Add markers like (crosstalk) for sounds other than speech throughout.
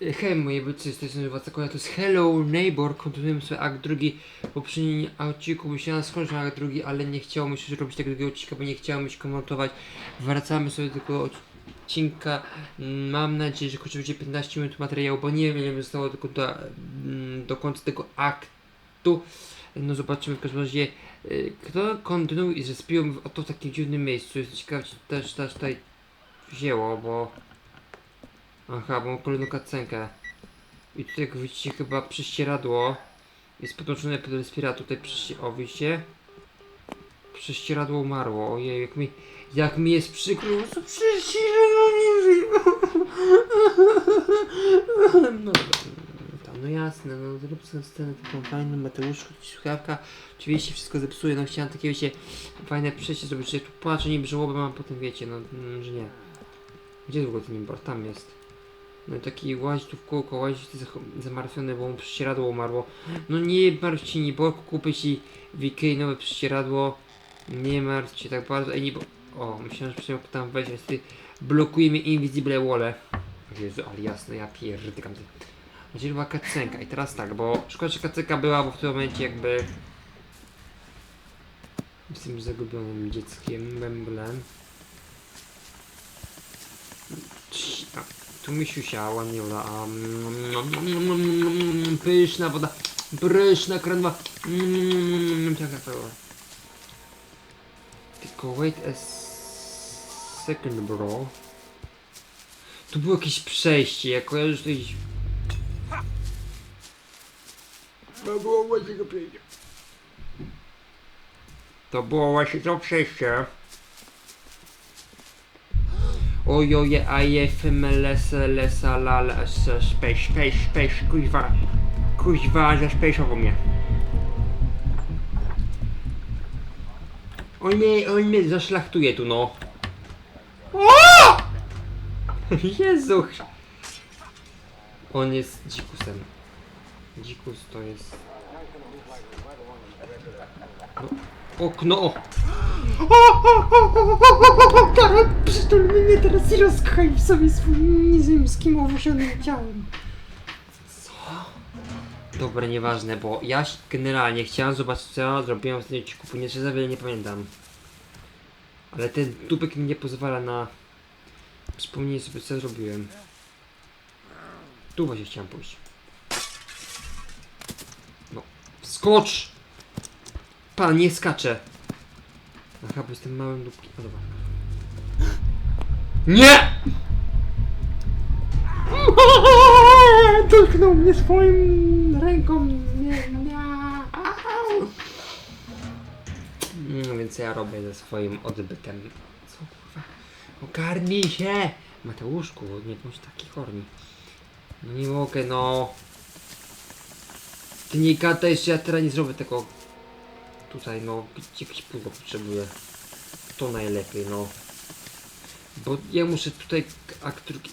Hej, moje bycie, z tej strony Wacako, to jest Hello Neighbor, kontynuujemy sobie akt drugi. W poprzednim odcinku musiałem skończyć akt drugi, ale nie chciało mi się robić tego drugiego odcinka, bo nie chciało mi się komentować. Wracamy sobie do tego odcinka. Mam nadzieję, że chociaż będzie 15 minut materiału, bo nie wiem ile zostało tylko do, mm, do końca tego aktu. No zobaczymy w każdym razie, y, kto kontynuuje i zespił oto w takim dziwnym miejscu. Jest ciekawe, czy też, też tutaj wzięło, bo... Aha, bo mam kolejną kacenkę. I tutaj jak widzicie chyba prześcieradło jest podłączone pod respirator. Tutaj prześci... O, widzicie? Prześcieradło umarło. Ojej, jak mi... Jak mi jest przykro, co prześcieradło nie żyje. (laughs) No. Tam, no jasne, no zrób sobie scenę taką fajną, Mateuszku, słuchawka. Oczywiście wszystko zepsuje, no chciałem takie, wiecie, fajne przejście zrobić, że tu płaczę, żałobę mam, potem wiecie, no, mm, że nie. Gdzie ogóle ten imbor? Tam jest. No taki łazi tu w kółko, łazi tu zach- zamartwiony, bo mu prześcieradło umarło. No nie martw się, Niborku, kupię ci w Ikei nowe prześcieradło. Nie martw się tak bardzo. Ej, Nibor... O, myślałem, że przynajmniej tam wejść, ale ty blokuje mnie Invisible Wall. Jezu, ale jasno, ja pierdykam ty. Znaczy była kacenka i teraz tak, bo szkoda, że kacenka była, bo w tym momencie jakby... Jestem zagubionym dzieckiem, memblem. A, Tu misiusia ładnie woda, a mm, nom, nom, nom, nom, nom, nom, pyszna woda, pyszna kranwa, mm, taka woda. Tylko wait a second bro. Tu było jakieś przejście, ja kojarzę, że to jakieś... To było właśnie to przejście. To było właśnie to przejście. Ojoje, aje, femelese, lesa, lala, se, space, space, space, kuźwa, kuźwa, zaspejszował mnie. On mnie, on mnie zaszlachtuje tu, no. O! (laughs) Jezu! On jest dzikusem. Dzikus to jest... No, okno! Przytul mnie teraz i rozkochaj w sobie swoim niziemskim owłoszonym ciałem. Co? Dobra, nieważne, bo ja generalnie chciałem zobaczyć co ja zrobiłem w tym odcinku, ponieważ za wiele nie pamiętam. Ale ten dupek mi nie pozwala na wspomnienie sobie co zrobiłem. Tu właśnie chciałem pójść. No, skocz! Pan, nie skacze! Aha, bo jestem małym dupkiem. No dobra. Nie! (laughs) Dotknął mnie swoim ręką. Nie, nie. No więc ja robię ze swoim odbytem. Co kurwa? Ogarnij się! Mateuszku, nie bądź taki horny. No nie mogę, no. Ty nie gadaj, że ja teraz nie zrobię tego. Tutaj, no, jakieś pudło potrzebuję. To najlepiej, no. Bo ja muszę tutaj akt drugi.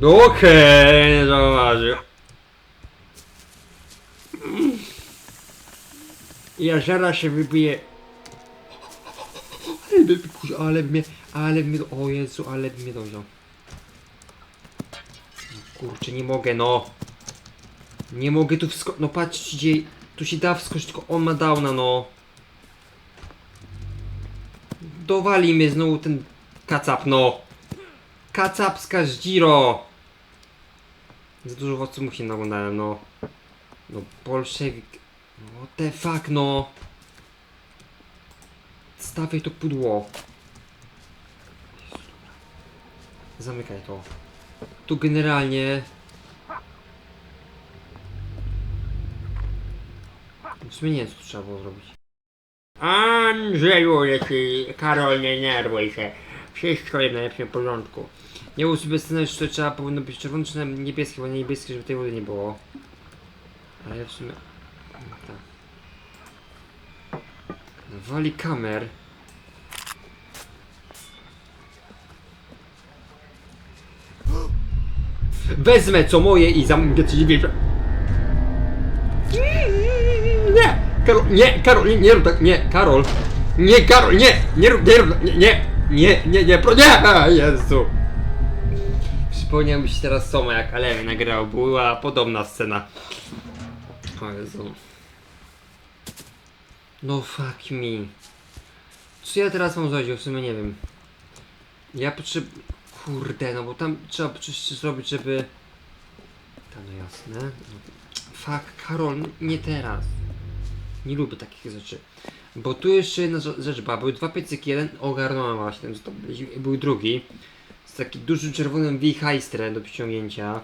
No okej, nie zauważył. Ja zaraz się wybiję. Ale mnie, ale mnie, ale mnie, o Jezu, ale mnie dojdą. Kurczę, nie mogę, no. Nie mogę tu wsko... No patrzcie, tu się da wskoczyć, tylko on ma downa, no. Dowali mnie znowu ten kacap, no. Kacapska Zdziro. Za dużo wodców mu się naglądałem, no. No, bolszewik. No, the fuck, no. Stawiaj to pudło. Zamykaj to. Tu generalnie... W sumie nie co trzeba było zrobić. Andrzeju, leci, Karol, nie nerwuj się. Wszystko jest w najlepszym porządku. Nie był sobie scenariusz, że trzeba powinno być czerwone czy niebieskie, bo nie niebieskie, żeby tej wody nie było. Ale w sumie... Tak. Wali kamer. Wezmę co moje i zamknę ci. Nie! Karol, nie, Karol, nie, rób tak, nie, Karol! Nie, Karol, nie, nie rób, nie rób, nie, nie! Nie, nie, nie, pro... nie! Jezu! Przypomniał mi się teraz Soma, jak Alemy nagrał, była podobna scena. O Jezu. No fuck me. Co ja teraz mam zrobić? W sumie nie wiem. Ja potrzebuję... Kurde, no bo tam trzeba coś zrobić, żeby... Tam no jasne. Fuck, Karol, nie teraz. Nie lubię takich rzeczy. Bo tu jeszcze jedna rze- rzecz była. Były dwa piecyki, jeden ogarnąłem właśnie, to był drugi. Z takim dużym czerwonym wichajstrem do przyciągnięcia.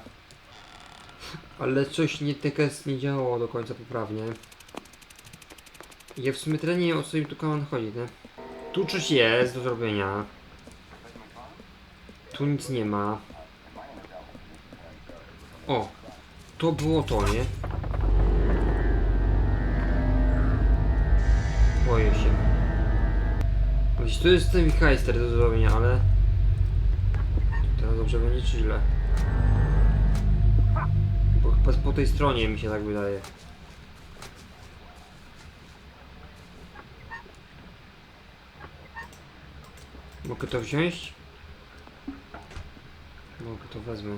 Ale coś nie tekst nie działało do końca poprawnie. Ja w sumie tyle o co im tu kaman chodzi, nie? Tu coś jest do zrobienia. Tu nic nie ma. O! To było to, nie? Boję się. Wiesz, tu jest ten Heister do zrobienia, ale... Teraz dobrze będzie czy źle? Bo chyba po tej stronie mi się tak wydaje. Mogę to wziąć? Mogę to wezmę.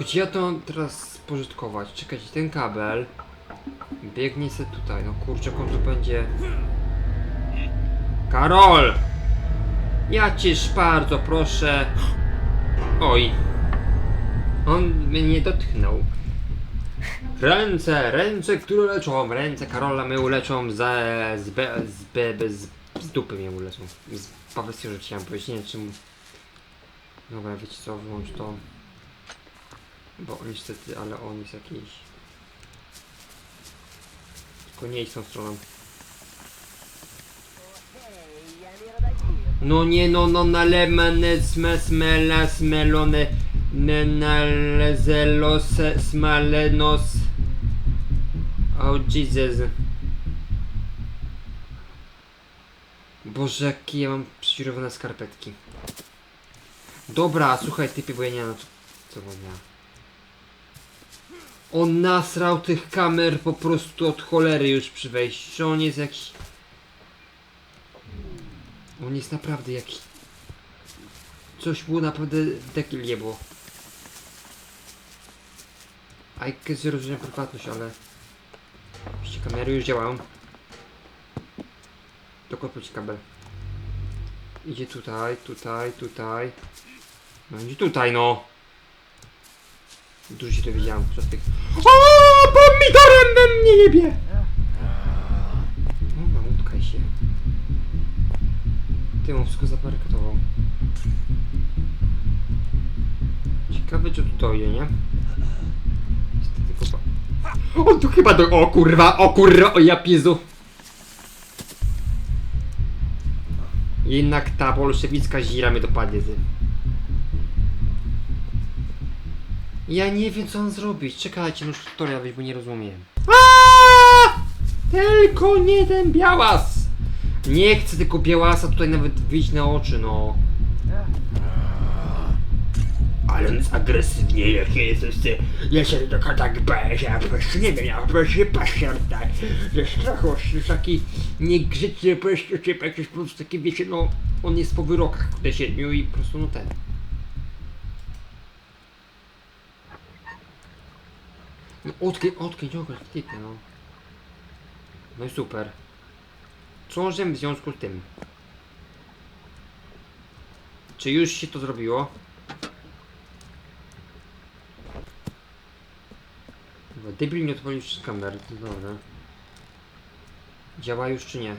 Tylko ja to mam teraz spożytkować? Czekajcie, ten kabel biegnie se tutaj. No kurczę, on tu będzie... Karol! Ja cię bardzo proszę. Oj. On mnie nie dotknął. Ręce, ręce, które leczą. Ręce Karola mnie uleczą ze, z, be, z, be, z, z dupy mnie uleczą. Z pawestii, że chciałem powiedzieć, nie wiem czym... Dobra, wiecie co, wyłącz to. Bo niestety, ale on jest jakiś... Tylko nie idź tą stroną. No nie no no nalemane smesmela smelone nenalezelos smalenos Oh Jesus. Boże jakie ja mam przyrowane skarpetki. Dobra, słuchaj typie, bo ja nie mam co, co On nasrał tych kamer po prostu od cholery już przy wejściu On jest jakiś on jest naprawdę jakiś... Coś było naprawdę dekil nie było. A jak zrozumiałem prywatność, ale... Oczywiście kamery już działają. Dokładnie kabel. Idzie tutaj, tutaj, tutaj. No idzie tutaj, no! Dużo się to widziałem podczas tych... O, pomidorem we mnie jebie! No, no, utkaj się. Ty on wszystko. Ciekawe, czy tu dojdzie, nie? Niestety. On tu chyba do... O kurwa, o kurwa, o ja piezu! Jednak ta bolszewicka zira mnie dopadnie, ty. Ja nie wiem, co on zrobić. Czekajcie, no tutorial weź, bo nie rozumiem. Aaaa! Tylko nie ten białas! Nie chcę tylko białasa tutaj nawet wyjść na oczy, no. Ale on jest agresywnie, jak jesteś ty. Ja się tylko tak boję, że ja po prostu nie wiem, ja po prostu się patrzę tak. Ze strachu, jest taki niegrzeczny, po prostu typ, jakiś po prostu taki, wiecie, no. On jest po wyrokach te siedmiu i po prostu no ten. No odkryj, odkryj, odkryj, typie, no. No i super. Co możemy w związku z tym? Czy już się to zrobiło? Chyba Debil nie odpalił kamery, to dobra. Działa już czy nie?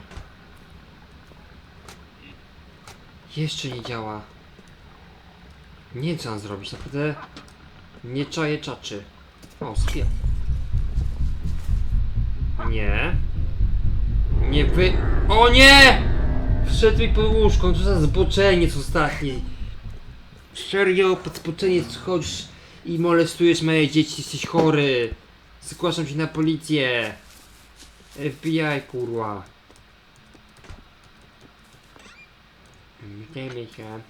Jeszcze nie działa. Nie wiem co mam zrobić, naprawdę nie czaję czaczy. Sklep. Nie. Nie wy... O nie! Wszedł mi pod łóżko, co za zboczeniec ostatni. Serio, pod zboczeniec chodzisz i molestujesz moje dzieci, jesteś chory. Zgłaszam się na policję. FBI, kurwa. Witajmy się.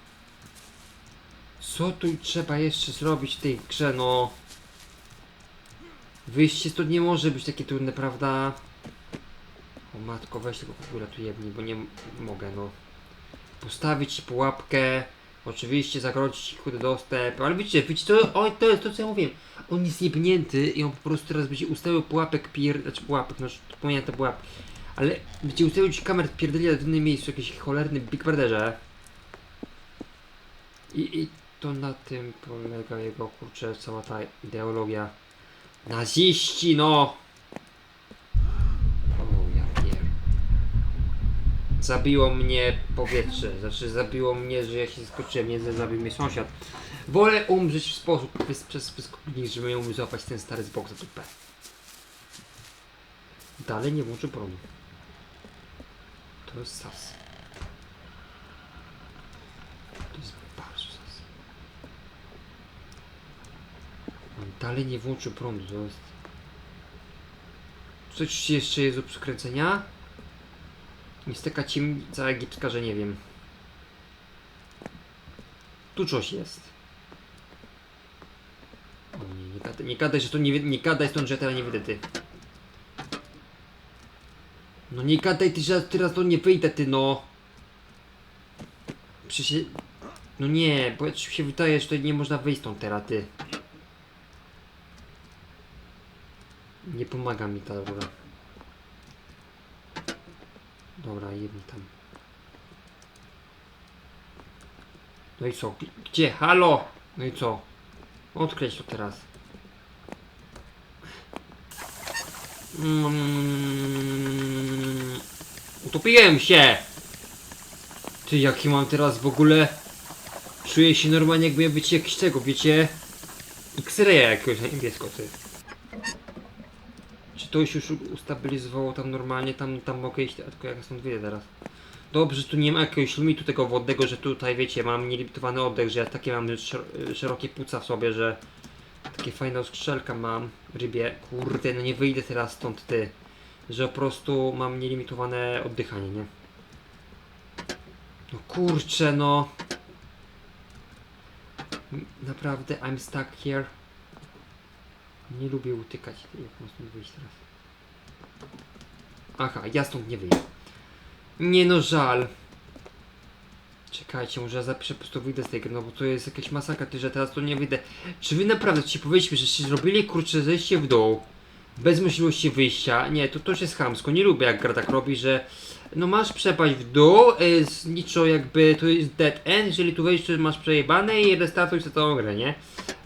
Co tu trzeba jeszcze zrobić w tej grze, no? Wyjście to nie może być takie trudne, prawda? O matko, weź tego ogóle tu jebnij, bo nie mogę, no. Postawić pułapkę, oczywiście zagrodzić kurde dostęp, ale widzicie, widzicie, to, oj, to jest to, co ja mówiłem. On jest jebnięty i on po prostu teraz będzie ustawił pułapek pier... znaczy pułapek, no pomijam te pułapki. Ale będzie ustawił ci kamer pierdeli w innym miejscu, jakiś cholerny Big Brotherze. I, I to na tym polega jego, kurczę, cała ta ideologia. Naziści, no! O, ja pier... Zabiło mnie powietrze, znaczy zabiło mnie, że ja się skoczyłem, nie zabił mnie sąsiad. Wolę umrzeć w sposób przez wyskok niż żeby ją złapać ten stary z boksa dupę. Dalej nie włączy prądu. To jest sas. To jest bardzo sas. On dalej nie włączył prądu, to jest... Coś jeszcze jest do przekręcenia? Jest taka ciemnica egipska, że nie wiem. Tu coś jest. O nie, nie gadaj, nie gadaj, że to nie, nie gadaj stąd, że ja teraz nie wyjdę ty. No nie gadaj ty, że teraz to nie wyjdę ty no. Przecież... No nie, bo się wydaje, że to nie można wyjść stąd teraz ty. Nie pomaga mi ta rura. Dobra, jedni tam. No i co? Gdzie? Halo? No i co? Odkreś to teraz. Mm, utopiłem się! Ty, jaki mam teraz w ogóle... Czuję się normalnie jakby być jakiś tego, wiecie? X-raya jakiegoś na niebiesko, ty. Czy to się już ustabilizowało tam normalnie? Tam, tam mogę iść, tylko jak ja stąd wyjdę teraz. Dobrze, tu nie ma jakiegoś limitu tego wodnego, że tutaj wiecie, mam nielimitowany oddech, że ja takie mam szer- szerokie płuca w sobie, że takie fajne strzelka mam, rybie, kurde, no nie wyjdę teraz stąd ty, że po prostu mam nielimitowane oddychanie, nie? No kurczę, no. Naprawdę, I'm stuck here. Nie lubię utykać, jak mam stąd wyjść teraz. Aha, ja stąd nie wyjdę. Nie no, żal. Czekajcie, może ja zapiszę po prostu wyjdę z tej gry, no bo to jest jakaś masakra, ty, że teraz to nie wyjdę. Czy wy naprawdę ci powiedzieliśmy, że się zrobili kurczę zejście w dół, bez możliwości wyjścia? Nie, to to już jest chamsko, nie lubię jak gra tak robi, że no masz przepaść w dół, y, z niczo jakby to jest dead end, jeżeli tu wejdziesz to masz przejebane i restartuj sobie całą grę, nie?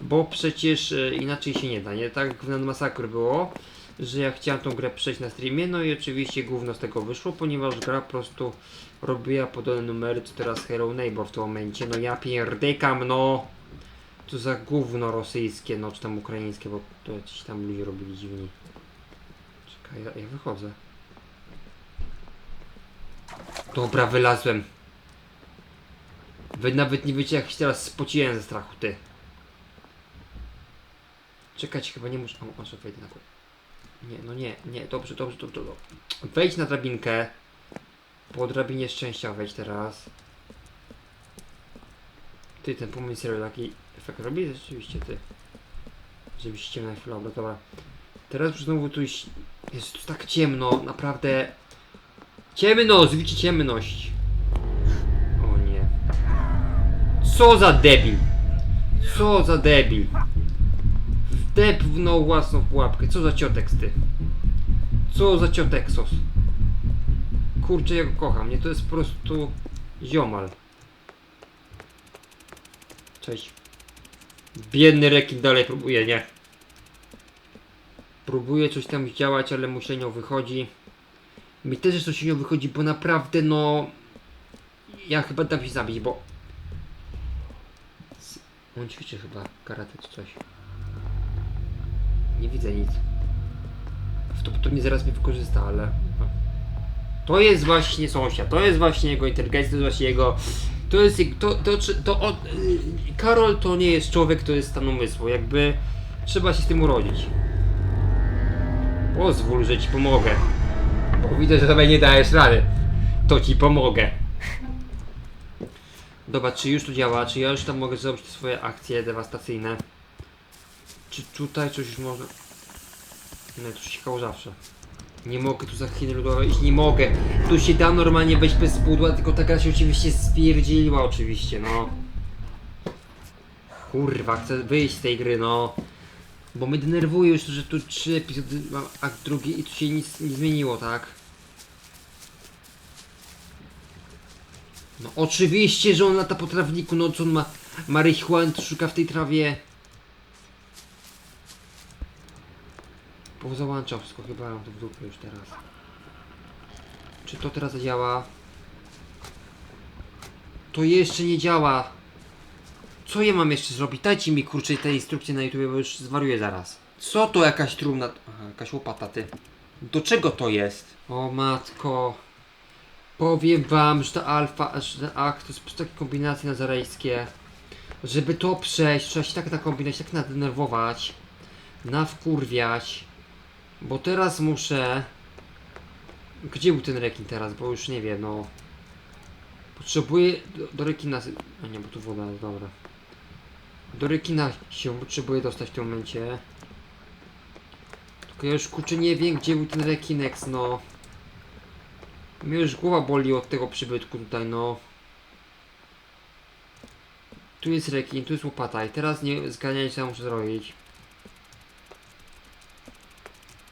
Bo przecież y, inaczej się nie da, nie? Tak w masakr było że ja chciałem tą grę przejść na streamie, no i oczywiście gówno z tego wyszło, ponieważ gra po prostu robiła podobne numery, co teraz Hello Neighbor w tym momencie, no ja pierdykam, no! Co za gówno rosyjskie, no czy tam ukraińskie, bo to ci tam ludzie robili dziwni. Czekaj, ja, ja wychodzę. Dobra, wylazłem. Wy nawet nie wiecie jak się teraz spociłem ze strachu, ty. Czekać, chyba nie muszę... O, może wejdę na górę. Nie, no nie, nie, dobrze, dobrze, dobrze, dobrze. Wejdź na drabinkę. Po drabinie szczęścia wejdź teraz. Ty, ten pomysł serio taki efekt robi? Rzeczywiście ty. Żebyś ciemna chwila, dobra, dobra. Teraz już znowu tu jest, jest tu tak ciemno, naprawdę. Ciemno, zwicie ciemność. O nie. Co za debil. Co za debil. Wdepnął własną pułapkę. Co za ciotek ty? Co za ciotek sos? Kurczę, ja go kocham. Nie, to jest po prostu ziomal. Cześć. Biedny rekin dalej próbuje, nie? Próbuje coś tam działać, ale mu średnio wychodzi. Mi też coś średnio wychodzi, bo naprawdę no... Ja chyba dam się zabić, bo... On ćwiczy chyba karate czy coś. Nie widzę nic. To, mnie zaraz mnie wykorzysta, ale... To jest właśnie sąsiad, to jest właśnie jego inteligencja, to jest właśnie jego... To jest... To, to, to, to, Karol to nie jest człowiek, to jest stan umysłu, jakby... Trzeba się z tym urodzić. Pozwól, że ci pomogę. Bo widzę, że sobie nie dajesz rady. To ci pomogę. Dobra, czy już to działa? Czy ja już tam mogę zrobić swoje akcje dewastacyjne? Czy tutaj coś już można... No to się sikało zawsze. Nie mogę tu za Chiny ludowe iść, nie mogę. Tu się da normalnie wejść bez pudła, tylko ta gra się oczywiście spierdzieliła oczywiście, no. Kurwa, chcę wyjść z tej gry, no. Bo mnie denerwuje już, że tu trzy epizody mam akt drugi i tu się nic nie zmieniło, tak? No oczywiście, że on lata po trawniku, no co on ma? Marihuany to szuka w tej trawie. Pozałączał wszystko, chyba mam to w dupę już teraz. Czy to teraz działa? To jeszcze nie działa. Co ja mam jeszcze zrobić? Dajcie mi kurczę te instrukcje na YouTube, bo już zwariuję zaraz. Co to jakaś trumna? Aha, jakaś łopata ty. Do czego to jest? O matko. Powiem wam, że ta alfa, że ten akt to jest po prostu takie kombinacje nazarejskie. Żeby to przejść, trzeba się tak nakombinować, tak nadenerwować, nawkurwiać. Bo teraz muszę... Gdzie był ten rekin teraz? Bo już nie wiem, no... Potrzebuję do, do rekina... A nie, bo tu woda jest, dobra. Do rekina się potrzebuję dostać w tym momencie. Tylko ja już kurczę nie wiem, gdzie był ten rekinex, no. Mnie już głowa boli od tego przybytku tutaj, no. Tu jest rekin, tu jest łopata i teraz nie zganiać co muszę zrobić.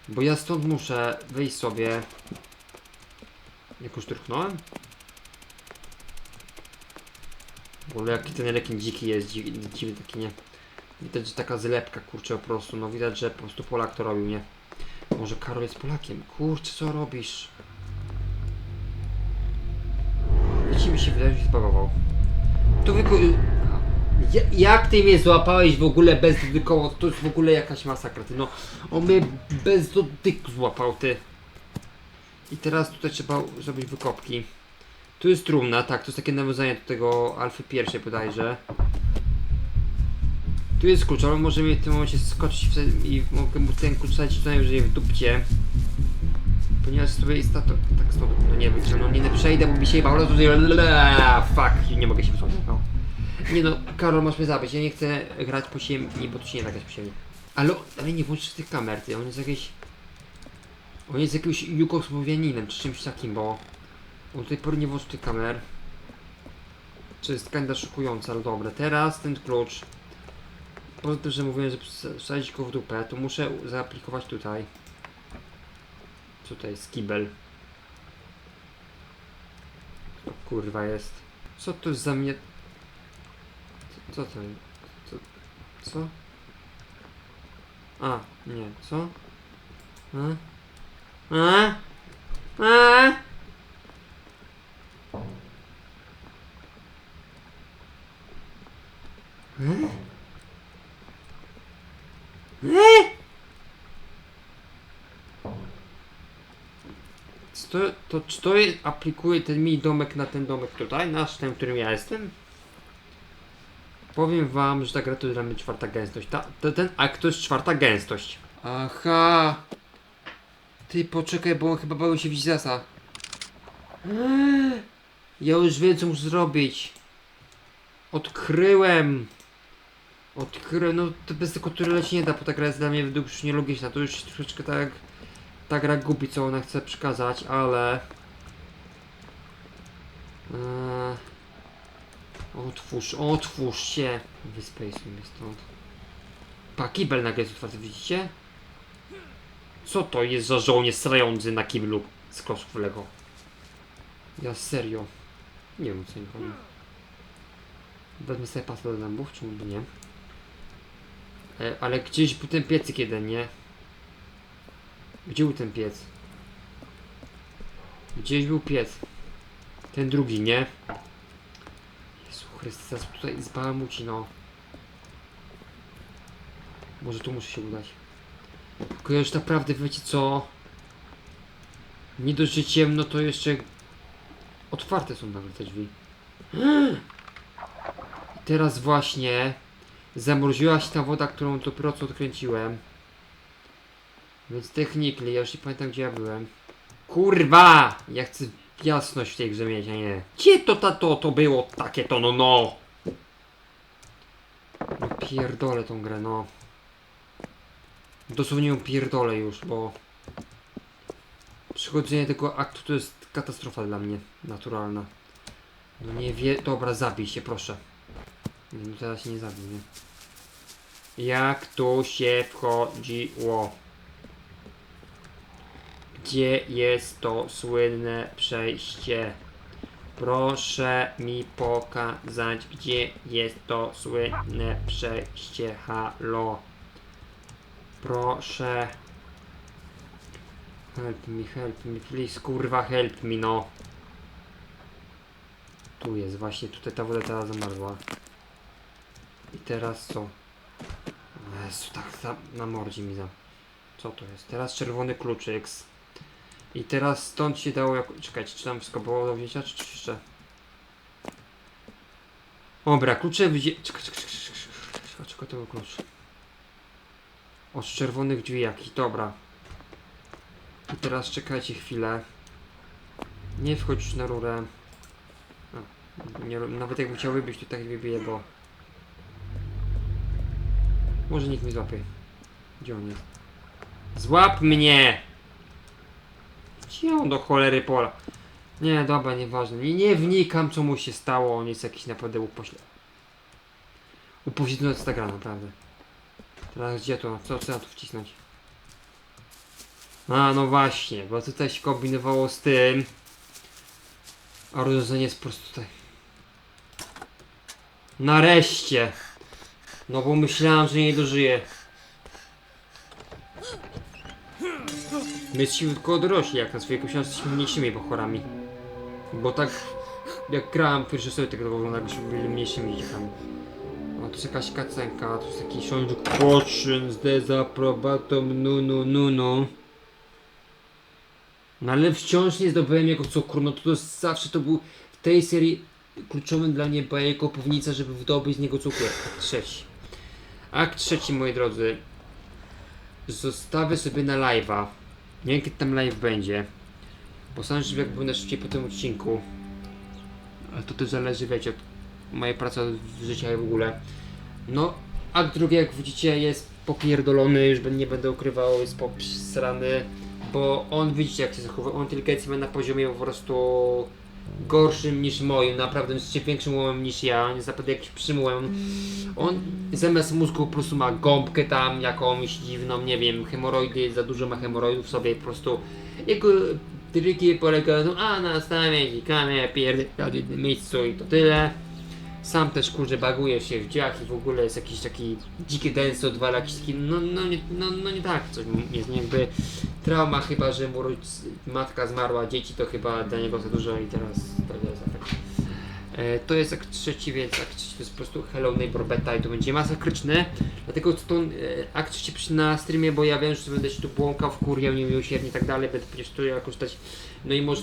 Bo ja stąd muszę wyjść sobie. Jakoś tryknąłem? W ogóle jaki ten rekin dziki jest, dzi- dziwny taki nie. Widać, że taka zlepka kurczę po prostu, no widać, że po prostu Polak to robił, nie? Może Karol jest Polakiem? Kurczę, co robisz? Wiecie, mi się wydaje, że się zbagował. To wyko... Jak ty mnie złapałeś w ogóle bez dotykowo? To jest w ogóle jakaś masakra, ty no. On mnie bez dotyku złapał, ty. I teraz tutaj trzeba zrobić wykopki. Tu jest trumna, tak, to jest takie nawiązanie do tego alfy pierwszej bodajże. Tu jest klucz, ale może mnie w tym momencie skoczyć w, i mogę mu ten klucz wsadzić co najwyżej w dupcie. Ponieważ sobie jest to, tak stąd, no nie wiem, no nie no, przejdę, bo mi się bało, to fuck, nie mogę się wysłać, no. Nie no, Karol, masz mnie zabić, ja nie chcę grać po ziemi, bo tu się nie da grać po ziemi. Ale, ale nie włączysz tych kamer, ty, on jest jakiś... On jest jakimś Jugosłowianinem, czy czymś takim, bo... On do tej pory nie włączył tych kamer. Czy jest kinda szokujące, ale dobra, teraz ten klucz. Poza tym, że mówiłem, że wsa- wsadzić go w dupę, to muszę zaaplikować tutaj. To jest? Kibel. Kurwa jest? Co to jest za mnie... Co, to jest? Co? Co? A, nie, co? A? A? A? Hmm? E? Czy to, to, czy to aplikuje ten mi domek na ten domek tutaj, nasz, ten, w którym ja jestem? Powiem wam, że ta gra to jest dla mnie czwarta gęstość. Ta, to, ten akt to jest czwarta gęstość. Aha. Ty poczekaj, bo on chyba bał się Wizasa. Eee, Ja już wiem co muszę zrobić. Odkryłem. Odkryłem, no to bez tego turela się nie da, bo ta gra jest dla mnie według już nielogiczna. To już troszeczkę tak ta gra gubi co ona chce przekazać, ale... Eee, otwórz, otwórz się! Wyspejsuj mnie stąd. Pa, kibel nagle jest otwarty, widzicie? Co to jest za żołnierz strający na kiblu z klocków Lego? Ja serio. Nie wiem co chodzi. Wezmę sobie pastę do zębów, czemu by nie? E, ale gdzieś był ten piecyk jeden, nie? Gdzie był ten piec? Gdzieś był piec. Ten drugi, nie? Chryste, tutaj zbałamuci, no. Może tu muszę się udać. Tylko ja już naprawdę, wiecie co? Nie dość, że ciemno, to jeszcze otwarte są nawet te drzwi. I teraz właśnie zamroziła się ta woda, którą dopiero co odkręciłem. Więc technically, ja już nie pamiętam gdzie ja byłem. Kurwa! Ja chcę jasność w tej grze mieć, a nie. Gdzie to tato to było takie to no no? No pierdolę tą grę, no. Dosłownie ją pierdolę już, bo... Przychodzenie tego aktu to jest katastrofa dla mnie, naturalna. No nie wie, dobra, zabij się, proszę. Nie, no teraz się nie zabij, nie? Jak tu się wchodziło? Gdzie jest to słynne przejście? Proszę mi pokazać, gdzie jest to słynne przejście. Halo. Proszę. Help me, help me, please, kurwa, help me, no. Tu jest, właśnie, tutaj ta woda teraz zamarzła. I teraz co? Jezu, tak za, na mordzie mi za... Co to jest? Teraz czerwony kluczyk. I teraz stąd się dało jako... Czekajcie, czy tam wszystko było do wzięcia, czy coś jeszcze? Dobra, klucze wzię... Czekaj, czekaj, czekaj, czekaj, czekaj, to był klucz. Od czerwonych drzwi jakiś, dobra. I teraz czekajcie chwilę. Nie wchodź na rurę. A, nie, nawet jakbym chciał wybić, to tak wybiję, bo... Może nikt mnie złapie. Gdzie on jest? Złap mnie! On do cholery pola? Nie, dobra, nieważne. Nie, nie wnikam, co mu się stało. On jest jakiś naprawdę upośle... Upośledzony z gra, naprawdę. Teraz gdzie to? Co, ja tu wcisnąć? A, no właśnie, bo tutaj się kombinowało z tym. A rozwiązanie jest po prostu tutaj. Nareszcie! No bo myślałem, że nie dożyję. My jesteśmy tylko dorośli, jak na swojej książce jesteśmy mniejszymi pochorami. Bo tak, jak grałem pierwszy sobie tego wygląda, jakbyśmy byli mniejszymi dzieciakami. No to jest jakaś kacenka, to jest jakiś sądzik poczyn z dezaprobatą, nu nu nu nu. No ale wciąż nie zdobyłem jego cukru, no to, to zawsze to był w tej serii kluczowym dla mnie jego pownica, żeby wydobyć z niego cukier. Akt trzeci. Akt trzeci, moi drodzy. Zostawię sobie na live'a. Nie wiem kiedy tam live będzie. Postaram się, żeby jak będę szybciej po tym odcinku. Ale to też zależy, wiecie, od mojej pracy w życiu i w ogóle. No, akt drugi, jak widzicie, jest popierdolony, już nie będę ukrywał, jest posrany, bo on, widzicie, jak się zachowuje, on inteligencji ma na poziomie po prostu gorszym niż moim, naprawdę jest większym łomem niż ja, jest naprawdę jakiś przymułem. On zamiast mózgu po prostu ma gąbkę tam jakąś dziwną, nie wiem, hemoroidy, za dużo ma hemoroidów sobie, po prostu jego triki polegają a na stawię kamię, pierdolę miejscu i to tyle. Sam też kurczę baguje się w dziach i w ogóle jest jakiś taki dziki dance odwala jakiś no, no, nie, no, no nie tak, coś jest nie jakby trauma chyba, że mu matka zmarła, dzieci to chyba dla niego za dużo i teraz to jest efekt. E, to jest akt trzeci, więc akt trzeci to jest po prostu Hello Neighbor Beta i to będzie masakryczne. Dlatego to akt trzeci na streamie, bo ja wiem, że będę się tu błąkał w kurię, niemiłosiernie i tak dalej, będę przecież tu jakoś dać, no i może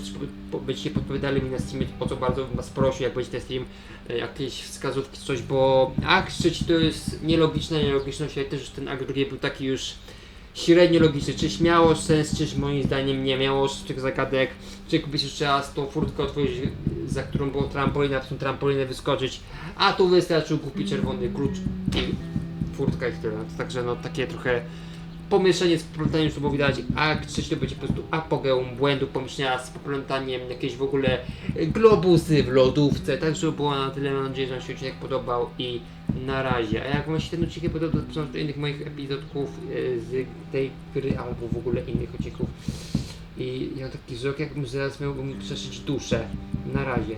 będziecie podpowiadali mi na streamie, o co bardzo was prosił, jak będzie ten stream, e, jakieś wskazówki, coś, bo akt trzeci to jest nielogiczne, nielogiczność, ale też już ten akt drugi był taki już średnio logiczny, czyś miało sens, czyś moim zdaniem nie miało tych zagadek, czy jakbyś jeszcze raz tą furtkę otworzyć, za którą było trampolina, w tą trampolinę wyskoczyć, a tu wystarczył kupić czerwony klucz i furtka i tyle. Także no takie trochę pomieszanie z poplątaniem, było widać, a to będzie po prostu apogeum błędu, pomieszania z poplątaniem, jakieś w ogóle globusy w lodówce, tak żeby było na tyle, mam nadzieję, że Wam się odcinek podobał i na razie. A jak Wam się ten odcinek podobał, to do innych moich epizodków e, z tej gry, albo w ogóle innych odcinków. I ja taki wzrok, jakbym zaraz miałbym przeszyć duszę. Na razie.